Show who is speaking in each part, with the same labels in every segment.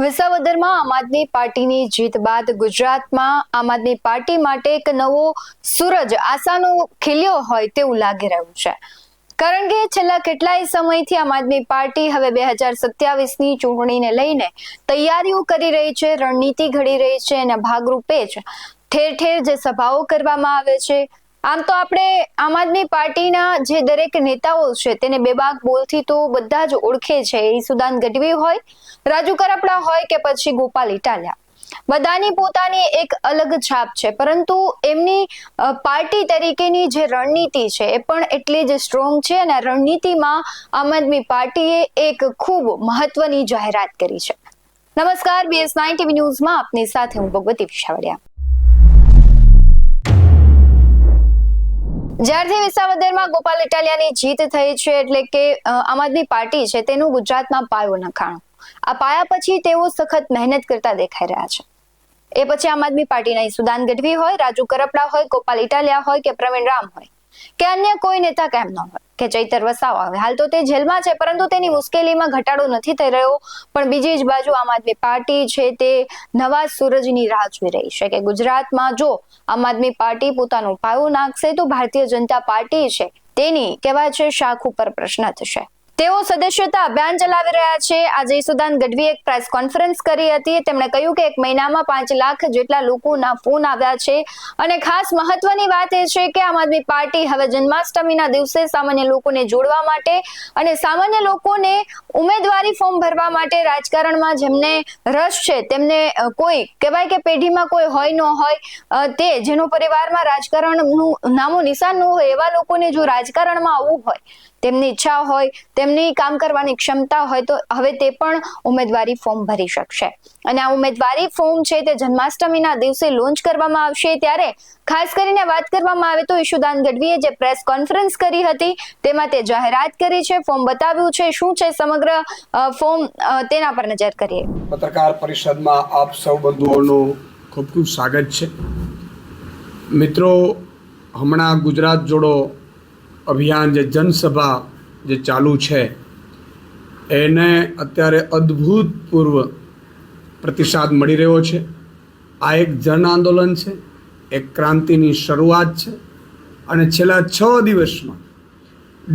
Speaker 1: વિસાવદરમાં આમ આદમી પાર્ટીની જીત બાદ ગુજરાતમાં આમ આદમી પાર્ટી માટે એક નવો સૂરજ આશાનો ખીલ્યો હોય તેવું લાગી રહ્યું છે. કારણ કે છેલ્લા કેટલાય સમયથી આમ આદમી પાર્ટી હવે બે હજાર સત્યાવીસની ચૂંટણીને લઈને તૈયારીઓ કરી રહી છે, રણનીતિ ઘડી રહી છે અને ભાગરૂપે જ ઠેર ઠેર જે સભાઓ કરવામાં આવે છે આમ તો આપણે આમ આદમી પાર્ટીના જે દરેક નેતાઓ છે, તેને બેબાક બોલથી તો બધા જ ઓળખે છે. એ સુદાન ગઢવી હોય, રાજુ કરપડા હોય કે પછી ગોપાલ ઇટાલિયા. બધાની પોતાની એક અલગ છાપ છે. પરંતુ એમની પાર્ટી તરીકેની જે રણનીતિ છે, એ પણ એટલી જ સ્ટ્રોંગ છે અને રણનીતિમાં આમ આદમી પાર્ટીએ એક ખૂબ મહત્વની જાહેરાત કરી છે. નમસ્કાર બીએસ નાઇન ટીવી ન્યૂઝમાં આપની સાથે હું ભગવતી વિશાવડિયા. જ્યારથી વિસાવદરમાં ગોપાલ ઇટાલિયાની જીત થઈ છે એટલે કે આમ આદમી પાર્ટી છે તેનું ગુજરાતમાં પાયો નખાણો. આ પાયા પછી તેઓ સખત મહેનત કરતા દેખાઈ રહ્યા છે. એ પછી આમ આદમી પાર્ટીના સુદાન ગઢવી હોય, રાજુ કરપડા હોય, ગોપાલ ઇટાલિયા હોય કે પ્રવીણ રામ હોય. કે અન્ય કોઈ નેતા કેમ ન હોય. કે ચૈતર વસાવા આવે. હાલ તો તે જેલમાં છે, પરંતુ તેની મુશ્કેલીમાં ઘટાડો નથી થઈ રહ્યો. પણ બીજી જ બાજુ આમ આદમી પાર્ટી છે તે નવા સૂરજની રાહ જોઈ રહી છે કે ગુજરાતમાં જો આમ આદમી પાર્ટી પોતાનો પાયો નાખશે તો ભારતીય જનતા પાર્ટી છે તેની, કહેવાય છે, શાખ ઉપર પ્રશ્ન થશે. તેઓ સદસ્યતા અભિયાન ચલાવી રહ્યા છે. આજે સુદાન ગઢવીએ એક પ્રેસ કોન્ફરન્સ કરી હતી. તેમણે કહ્યું કે એક મહિનામાં પાંચ લાખ જેટલા લોકોના ફોન આવ્યા છે. અને ખાસ મહત્વની વાત એ છે કે આમ આદમી પાર્ટી હવે જન્માષ્ટમીના દિવસે સામાન્ય લોકોને જોડવા માટે અને સામાન્ય લોકોને ઉમેદવારી ફોર્મ ભરવા માટે રાજકારણમાં જેમને રસ છે, તેમને કોઈ કહેવાય કે પેઢીમાં કોઈ હોય ન હોય તે જેનો પરિવારમાં રાજકારણનું નામો નિશાન ન હોય એવા લોકોને જો રાજકારણમાં આવવું હોય તેમની ઈચ્છા હોય, તેમની કામ કરવાની ક્ષમતા હોય, તો હવે તે પણ ઉમેદવારી ફોર્મ ભરી શકશે. અને આ ઉમેદવારી ફોર્મ છે તે જન્માષ્ટમીના દિવસે લોન્ચ કરવામાં આવશે. ત્યારે ખાસ કરીને વાત કરવામાં આવે તો ઈશુદાન ગઢવીએ જે પ્રેસ કોન્ફરન્સ કરી હતી, તેમાં તે જાહેરાત કરી છે, ફોર્મ બતાવ્યું છે. શું છે સમગ્ર ફોર્મ તેના પર નજર કરીએ.
Speaker 2: પત્રકાર પરિષદમાં આપ સૌ બંધુઓનું ખૂબ ખૂબ સ્વાગત છે. મિત્રો, હમણાં ગુજરાત જોડો અભિયાન જે જનસભા જે ચાલુ છે, એને અત્યારે અદ્ભુતપૂર્વ પ્રતિસાદ મળી રહ્યો છે. આ એક જન આંદોલન છે, એક ક્રાંતિની શરૂઆત છે અને છેલ્લા છ દિવસમાં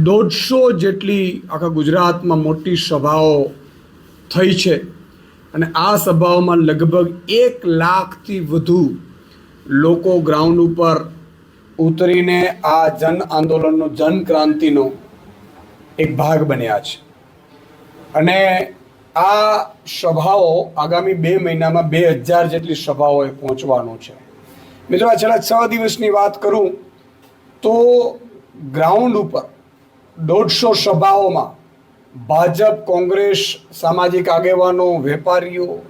Speaker 2: દોઢસો જેટલી આખા ગુજરાતમાં મોટી સભાઓ થઈ છે અને આ સભાઓમાં લગભગ એક લાખથી વધુ લોકો ગ્રાઉન્ડ ઉપર ઉતરીને આ જન આંદોલનનો, જન ક્રાંતિનો એક ભાગ બન્યા છે. અને આ સભાઓ આગામી બે મહિનામાં બે હજાર જેટલી સભાઓએ પહોંચવાનું છે. મિત્રો, આ છેલ્લા છ દિવસની વાત કરું તો ગ્રાઉન્ડ ઉપર દોઢસો સભાઓમાં ભાજપ, કોંગ્રેસ, સામાજિક આગેવાનો, વેપારીઓ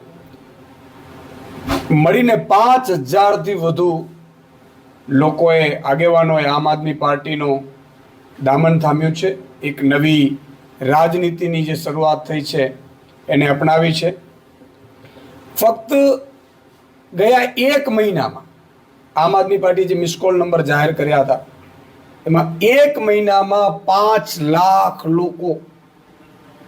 Speaker 2: મળીને પાંચ હજારથી વધુ લોકોએ આગેવાનોએ આમ આદમી પાર્ટીનો દામન થામ્યું છે. એક નવી રાજનીતિની જે શરૂઆત થઈ છે એને અપનાવી છે. ફક્ત ગયા એક મહિનામાં આમ આદમી પાર્ટી જે મિસકોલ નંબર જાહેર કર્યા હતા, એમાં એક મહિનામાં પાંચ લાખ લોકો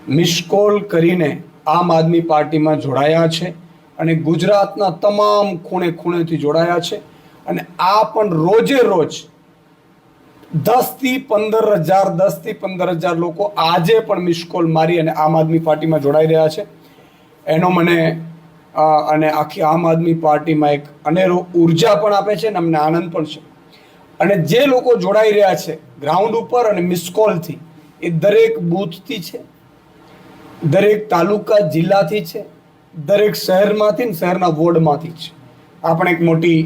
Speaker 2: મિસકોલ કરીને આમ આદમી પાર્ટીમાં જોડાયા છે અને ગુજરાતના તમામ ખૂણે ખૂણેથી જોડાયા છે. અને આ પણ રોજે રોજ દસથી પંદર હજાર, દસથી પંદર હજાર લોકો આજે પણ મિસ કોલ મારી અને આમ આદમી પાર્ટીમાં જોડાઈ રહ્યા છે. એનો મને અને આખી આમ આદમી પાર્ટીમાં એક અનેરો ઊર્જા પણ આપે છે અને અમને આનંદ પણ છે. અને જે લોકો જોડાઈ રહ્યા છે ગ્રાઉન્ડ ઉપર અને મિસ કોલથી એ દરેક બૂથથી છે, દરેક તાલુકા, જિલ્લાથી છે, દરેક શહેરમાંથી ને શહેરના વોર્ડમાંથી છે. આ પણ એક મોટી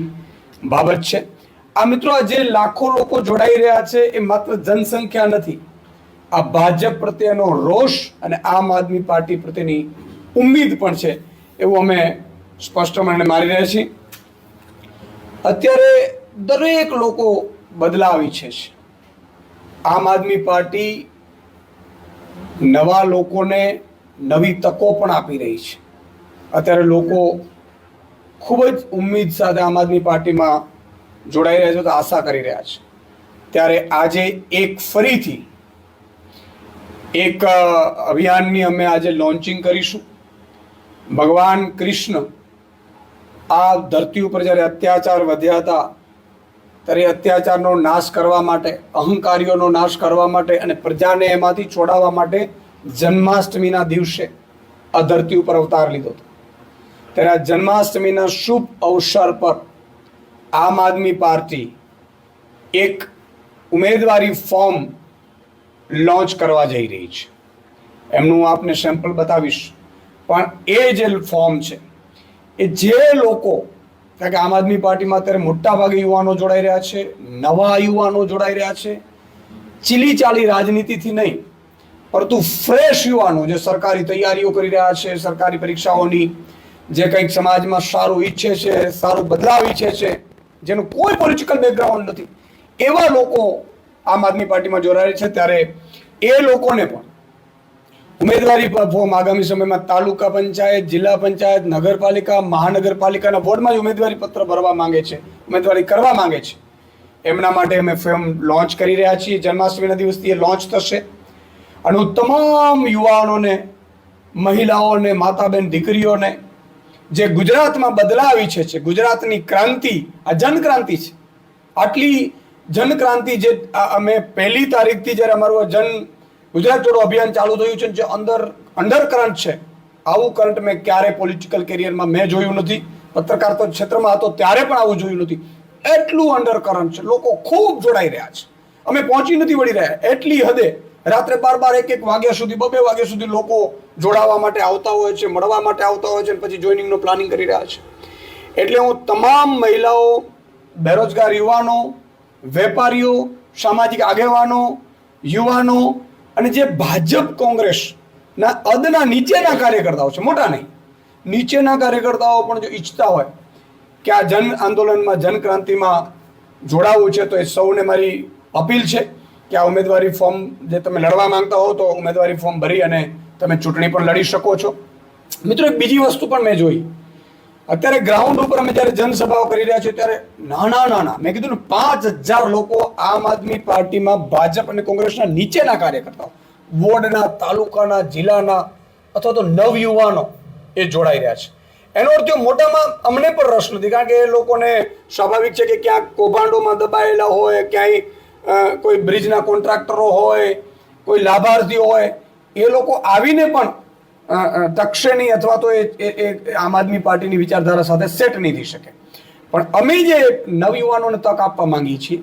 Speaker 2: બાબત છે. આ મિત્રો આ જે લાખો લોકો જોડાઈ રહ્યા છે એ માત્ર જનસંખ્યા નથી. આ ભાજપ પ્રત્યેનો રોષ અને આમ આદમી પાર્ટી પ્રત્યેની ઉમ્મીદ પણ છે એવું અમે સ્પષ્ટપણે મારી રહ્યા છીએ. અત્યારે દરેક લોકો બદલાવ ઈચ્છે છે. આમ આદમી પાર્ટી નવા લોકોને નવી તકો પણ આપી રહી છે. અત્યારે લોકો ખૂબ જ ઉમ્મીદ સાથે આમ આદમી પાર્ટીમાં જોડાઈ રહ્યા છે તો આશા કરી રહ્યા છે. ત્યારે આજે એક ફરીથી એક અભિયાનની અમે આજે લોન્ચિંગ કરીશું. ભગવાન કૃષ્ણ આ ધરતી ઉપર જ્યારે અત્યાચાર વધ્યા હતા, ત્યારે અત્યાચારનો નાશ કરવા માટે, અહંકારીઓનો નાશ કરવા માટે અને પ્રજાને એમાંથી છોડાવવા માટે જન્માષ્ટમીના દિવસે આ ધરતી ઉપર અવતાર લીધો હતો. ત્યારે આ જન્માષ્ટમીના શુભ અવસર પર આમ આદમી પાર્ટી એક ઉમેદવારી ફોર્મ લોન્ચ કરવા જઈ રહી છે. એમનું હું આપને સેમ્પલ બતાવીશ. પણ એ જે ફોર્મ છે, એ જે લોકો, કારણ કે આમ આદમી પાર્ટીમાં અત્યારે મોટાભાગે યુવાનો જોડાઈ રહ્યા છે, નવા યુવાનો જોડાઈ રહ્યા છે ચીલી ચાલી રાજનીતિથી નહીં, પરંતુ ફ્રેશ યુવાનો જે સરકારી તૈયારીઓ કરી રહ્યા છે, સરકારી પરીક્ષાઓની જે કંઈક સમાજમાં સારું ઈચ્છે છે, સારું બદલાવ ઈચ્છે છે, જેનું કોઈ પોલિટિકલ બેકગ્રાઉન્ડ નથી. એવા લોકો આમ આદમી પાર્ટીમાં જોડાયેલ છે, ત્યારે એ લોકોને પણ ઉમેદવારી ફોર્મ આગામી સમયમાં તાલુકા પંચાયત, જિલ્લા પંચાયત, નગરપાલિકા, મહાનગરપાલિકાના વોર્ડમાં જ ઉમેદવારી પત્ર ભરવા માંગે છે, ઉમેદવારી કરવા માંગે છે. એમના માટે અમે ફોર્મ લોન્ચ કરી રહ્યા છીએ જન્માષ્ટમીના દિવસથી એ લોન્ચ થશે. અને હું તમામ યુવાનોને, મહિલાઓને, માતાબેન, દીકરીઓને જે ગુજરાતમાં બદલાવ ઈચ્છે છે ગુજરાતની ક્રાંતિ, આ જનક્રાંતિ છે. આટલી જનક્રાંતિ જે અમે પહેલી તારીખથી જ્યારે અમારું જન ગુજરાત જોડો અભિયાન ચાલુ થયું છે જે અંદર અંડર કરંટ છે, આવું કરંટ મેં ક્યારે પોલિટિકલ કેરિયરમાં મેં જોયું નથી. પત્રકાર તો ક્ષેત્રમાં હતો, ત્યારે પણ આવું જોયું નથી. એટલું અંડર કરંટ છે, લોકો ખૂબ જોડાઈ રહ્યા છે. અમે પહોંચી નથી વળી રહ્યા. એટલી હદે રાત્રે બાર બાર એક એક વાગ્યા સુધી, બબે વાગ્યા સુધી લોકો જોડાવા માટે આવતા હોય છે, મળવા માટે આવતા હોય છે અને પછી જોઈનિંગનું પ્લાનિંગ કરી રહ્યા છે. એટલે હું તમામ મહિલાઓ, બેરોજગાર યુવાનો, વેપારીઓ, સામાજિક આગેવાનો, યુવાનો અને જે ભાજપ કોંગ્રેસના અદના નીચેના કાર્યકર્તાઓ છે, મોટા નહીં, નીચેના કાર્યકર્તાઓ પણ જો ઈચ્છતા હોય કે આ જન આંદોલનમાં જનક્રાંતિમાં જોડાવવું છે, તો એ સૌને મારી અપીલ છે. કે આ ઉમેદવારી ફોર્મ જે તમે લડવા માંગતા હો તો ઉમેદવારી ફોર્મ ભરી અને તમે ચૂંટણી પણ લડી શકો છો. મિત્રો, એક બીજી વસ્તુ પણ મેં જોઈ. અત્યારે ગ્રાઉન્ડ ઉપર અમે જ્યારે જનસભાઓ કરી રહ્યા છીએ ત્યારે નાના નાના, મેં કીધું ને, પાંચ હજાર લોકો આમ આદમી પાર્ટીમાં ભાજપ અને કોંગ્રેસના નીચેના કાર્યકર્તાઓ, વોર્ડના, તાલુકાના, જિલ્લાના અથવા તો નવયુવાનો એ જોડાઈ રહ્યા છે. એનો અર્થ મોટામાં અમને પણ રસ નથી, કારણ કે એ લોકોને સ્વાભાવિક છે કે ક્યાંક કૌભાંડોમાં દબાયેલા હોય, ક્યાંય કોઈ બ્રિજના કોન્ટ્રાક્ટરો હોય, કોઈ લાભાર્થીઓ હોય, એ લોકો આવીને પણ ટકશે નહીં અથવા તો એ આમ આદમી પાર્ટીની વિચારધારા સાથે સેટ નહીં થઈ શકે. પણ અમે જે નવયુવાનોને તક આપવા માંગીએ છીએ,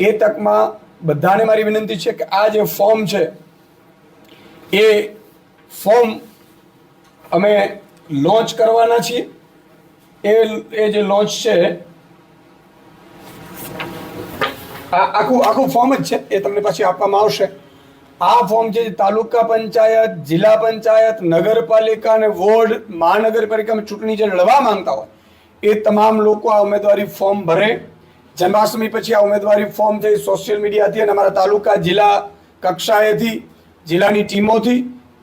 Speaker 2: એ તકમાં બધાને મારી વિનંતી છે કે આ જે ફોર્મ છે, એ ફોર્મ અમે લોન્ચ કરવાના છીએ. એ એ જે લોન્ચ છે આ આખું આખું ફોર્મ જ છે, એ તમને પછી આપવામાં આવશે. આ ફોર્મ જે તાલુકા પંચાયત, જિલ્લા પંચાયત, નગરપાલિકા અને વોર્ડ મહાનગરપાલિકામાં ચૂંટણી જે લડવા માંગતા હોય, એ તમામ લોકો આ ઉમેદવારી ફોર્મ ભરે. જન્માષ્ટમી પછી આ ઉમેદવારી ફોર્મ જે સોશિયલ મીડિયાથી અને અમારા તાલુકા, જિલ્લા કક્ષાએથી, જિલ્લાની ટીમોથી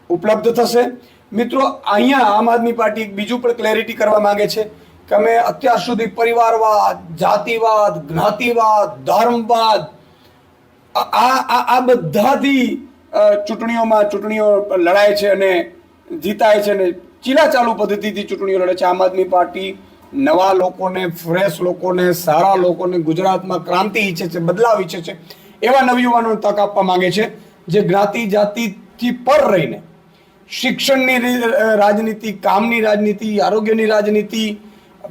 Speaker 2: ઉપલબ્ધ થશે. મિત્રો, અહીંયા આમ આદમી પાર્ટી બીજું પણ ક્લેરિટી કરવા માંગે છે. અમે અત્યાર સુધી પરિવારવાદ, જાતિવાદ, જ્ઞાતિવાદ, ધર્મવાદ, આ આ બધાથી ચૂંટણીઓમાં ચૂંટણીઓ લડાય છે અને જીતાય છે અને ચીલા ચાલુ પદ્ધતિથી ચૂંટણીઓ લડે છે. આમ આદમી પાર્ટી નવા લોકોને, ફ્રેશ લોકોને, સારા લોકોને ગુજરાતમાં ક્રાંતિ ઈચ્છે છે, બદલાવ ઈચ્છે છે, એવા નવયુવાનોને તક આપવા માંગે છે, જે જ્ઞાતિ જાતિથી પર રહીને શિક્ષણની રાજનીતિ, કામની રાજનીતિ, આરોગ્યની રાજનીતિ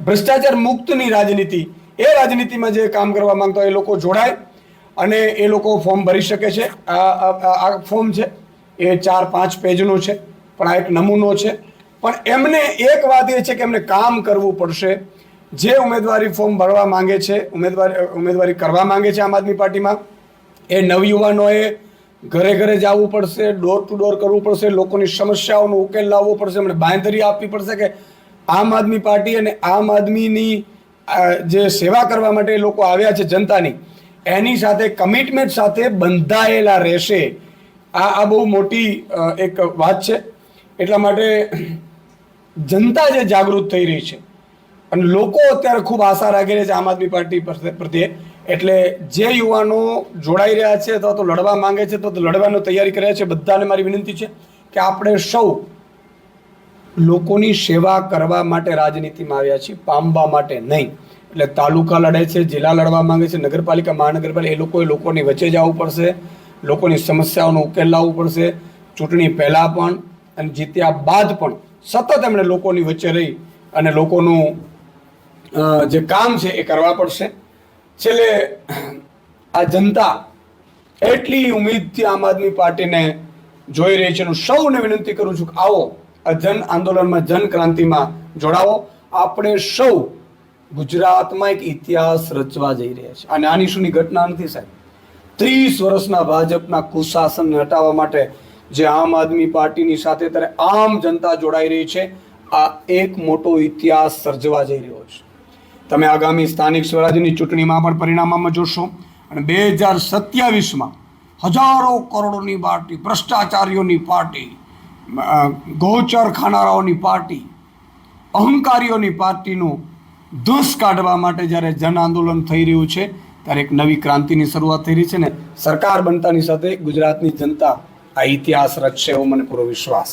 Speaker 2: ભ્રષ્ટાચાર મુક્તની રાજનીતિ, એ રાજનીતિમાં જે કામ કરવા માંગતા હોય એ લોકો જોડાય અને એ લોકો ફોર્મ ભરી શકે છે. આ ફોર્મ છે. એ ચાર, પાંચ પેજનું છે, પણ આ એક નમૂનો છે. પણ એમને એક વાત એ છે કે એમને કામ કરવું પડશે. જે ઉમેદવારી ફોર્મ ભરવા માંગે છે, ઉમેદવારી ઉમેદવારી કરવા માંગે છે આમ આદમી પાર્ટીમાં, એ નવયુવાનોએ ઘરે ઘરે જવું પડશે ડોર ટુ ડોર કરવું પડશે, લોકોની સમસ્યાઓનો ઉકેલ લાવવો પડશે, એમણે બાંયધરી આપવી પડશે કે આમ આદમી પાર્ટી અને આમ આદમીની જે સેવા કરવા માટે લોકો આવ્યા છે જનતાની, એની સાથે કમિટમેન્ટ સાથે બંધાયેલા રહેશે. આ આ બહુ મોટી એક વાત છે. એટલા માટે જનતા જે જાગૃત થઈ રહી છે અને લોકો અત્યારે ખૂબ આશા રાખી રહ્યા છે આમ આદમી પાર્ટી પ્રત્યે- એટલે જે યુવાનો જોડાઈ રહ્યા છે અથવા તો લડવા માંગે છે તો લડવાની તૈયારી કરી રહ્યા છે, બધાને મારી વિનંતી છે કે આપણે સૌ લોકોની સેવા કરવા માટે રાજનીતિમાં આવ્યા છીએ, પામવા માટે નહીં. એટલે તાલુકા લડે છે, જિલ્લા લડવા માંગે છે, નગરપાલિકા, મહાનગરપાલિકા, એ લોકોએ લોકોની વચ્ચે જવું પડશે, લોકોની સમસ્યાઓનો ઉકેલ લાવવો પડશે. ચૂંટણી પહેલાં પણ અને જીત્યા બાદ પણ સતત એમણે લોકોની વચ્ચે રહી અને લોકોનું જે કામ છે એ કરવા પડશે. છેલ્લે, આ જનતા એટલી ઉમેદથી આમ આદમી પાર્ટીને જોઈ રહી છે હું સૌને વિનંતી કરું છું કે આવો જન આંદોલનમાં, જન ક્રાંતિમાં જોડાવો. આપણે સૌ ગુજરાતમાં એક ઇતિહાસ રચવા જઈ રહ્યા છે અને આની સુની ઘટના નથી સાહેબ? ત્રીસ વર્ષના ભાજપના કુશાસનને હટાવવા માટે જે આમ આદમી પાર્ટીની સાથે ત્યારે આમ જનતા જોડાઈ રહી છે, આ એક મોટો ઇતિહાસ સર્જવા જઈ રહ્યો છે. તમે આગામી સ્થાનિક સ્વરાજ્યની ચૂંટણીમાં પણ પરિણામમાં જોશો. અને બે હજાર સત્યાવીસમાં હજારો કરોડોની પાર્ટી, ભ્રષ્ટાચારીઓની પાર્ટી ગૌચર ખાનારાઓની પાર્ટી, અહંકારીઓની પાર્ટીનું ધુસ કાઢવા માટે જ્યારે જન આંદોલન થઈ રહ્યું છે, ત્યારે એક નવી ક્રાંતિની શરૂઆત થઈ રહી છે ને સરકાર બનતાની સાથે ગુજરાતની જનતા આ ઇતિહાસ રચશે એવો મને પૂરો વિશ્વાસ.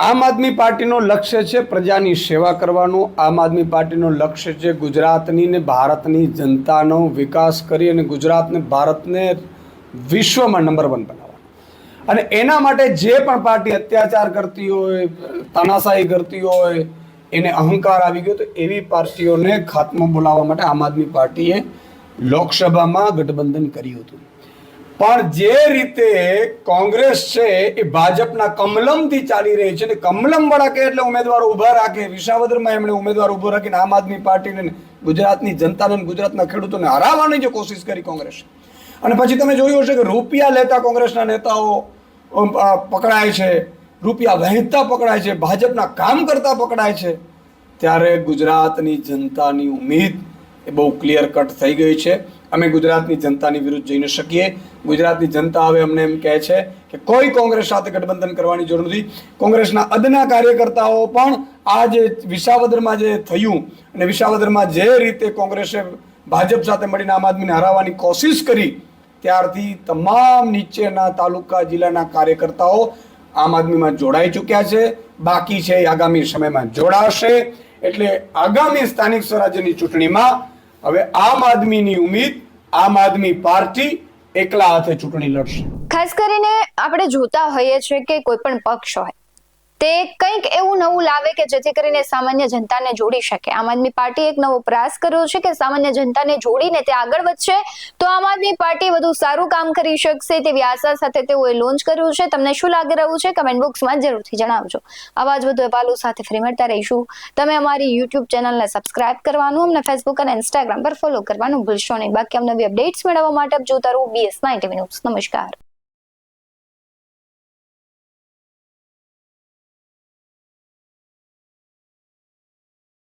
Speaker 2: આમ આદમી પાર્ટીનો લક્ષ્ય છે પ્રજાની સેવા કરવાનું, આમ આદમી પાર્ટીનો લક્ષ્ય છે ગુજરાતની ને ભારતની જનતાનો વિકાસ કરી અને ગુજરાતને ભારતને વિશ્વમાં નંબર વન બનાવવાનું. અને એના માટે જે પણ પાર્ટી અત્યાચાર કરતી હોય, તાનાશાહી કરતી હોય, એને અહંકાર આવી ગયો, તો એવી પાર્ટીઓને ખાત્મો બોલાવવા માટે આમ આદમી પાર્ટીએ લોકસભામાં ગઠબંધન કર્યું હતું. પણ જે રીતે કોંગ્રેસ છે એ ભાજપના કમલમથી ચાલી રહી છે ને કમલમ વાળા કે એટલે ઉમેદવારો ઊભા રાખે. વિસાવદરમાં એમણે ઉમેદવાર ઊભો રાખીને આમ આદમી પાર્ટીને ગુજરાતની જનતાને ગુજરાતના ખેડૂતોને હરાવવાની જે કોશિશ કરી કોંગ્રેસ. અને પછી તમે જોયું હશે કે રૂપિયા લેતા કોંગ્રેસના નેતાઓ પકડાય છે, રૂપિયા વહેંચતા પકડાય છે, ભાજપના કામ કરતા પકડાય છે. ત્યારે ગુજરાતની જનતાની ઉમેદ એ બહુ ક્લિયર કટ થઈ ગઈ છે. અમે ગુજરાતની જનતાની વિરુદ્ધ જઈ ન શકીએ. ગુજરાતની જનતા હવે અમને એમ કહે છે કે કોઈ કોંગ્રેસ સાથે ગઠબંધન કરવાની જરૂર નથી. કોંગ્રેસના અદના કાર્યકર્તાઓ પણ આ જે વિસાવદરમાં જે થયું અને વિસાવદરમાં જે રીતે કોંગ્રેસે ભાજપ સાથે મળીને આમ આદમીને હરાવવાની કોશિશ કરી ત્યારથી તમામ નીચેના તાલુકા જિલ્લાના કાર્યકર્તાઓ આમ આદમીમાં જોડાઈ ચૂક્યા છે. બાકી છે આગામી સમયમાં જોડાશે. એટલે આગામી સ્થાનિક સ્વરાજ્યની ચૂંટણીમાં હવે આમ આદમીની ઉમ્મીદ આમ આદમી પાર્ટી એકલા હાથે ચૂંટણી લડશે.
Speaker 1: ખાસ કરીને આપણે જોતા હોઈએ છીએ કે કોઈ પણ પક્ષ હોય તે કંઈક એવું નવું લાવે કે જેથી કરીને સામાન્ય જનતાને જોડી શકે. આમ આદમી પાર્ટી એક નવો પ્રયાસ કર્યો છે કે સામાન્ય જનતાને જોડીને તે આગળ વધશે, તો આમ આદમી પાર્ટી વધુ સારું કામ કરી શકશે તેવી આશા સાથે તેઓએ લોન્ચ કર્યું છે. તમને શું લાગી રહ્યું છે? કમેન્ટ બોક્સમાં જરૂરથી જણાવજો. આવા જ વધુ અહેવાલો સાથે ફરી મળતા રહીશું. તમે અમારી યુટ્યુબ ચેનલને સબસ્ક્રાઇબ કરવાનું, અમને ફેસબુક અને ઇન્સ્ટાગ્રામ પર ફોલો કરવાનું ભૂલશો નહીં. બાકી અમને નવી અપડેટ્સ મેળવવા માટે આપ જોતા રહો બીએસ નાઇન્ટી ન્યૂઝ નમસ્કાર.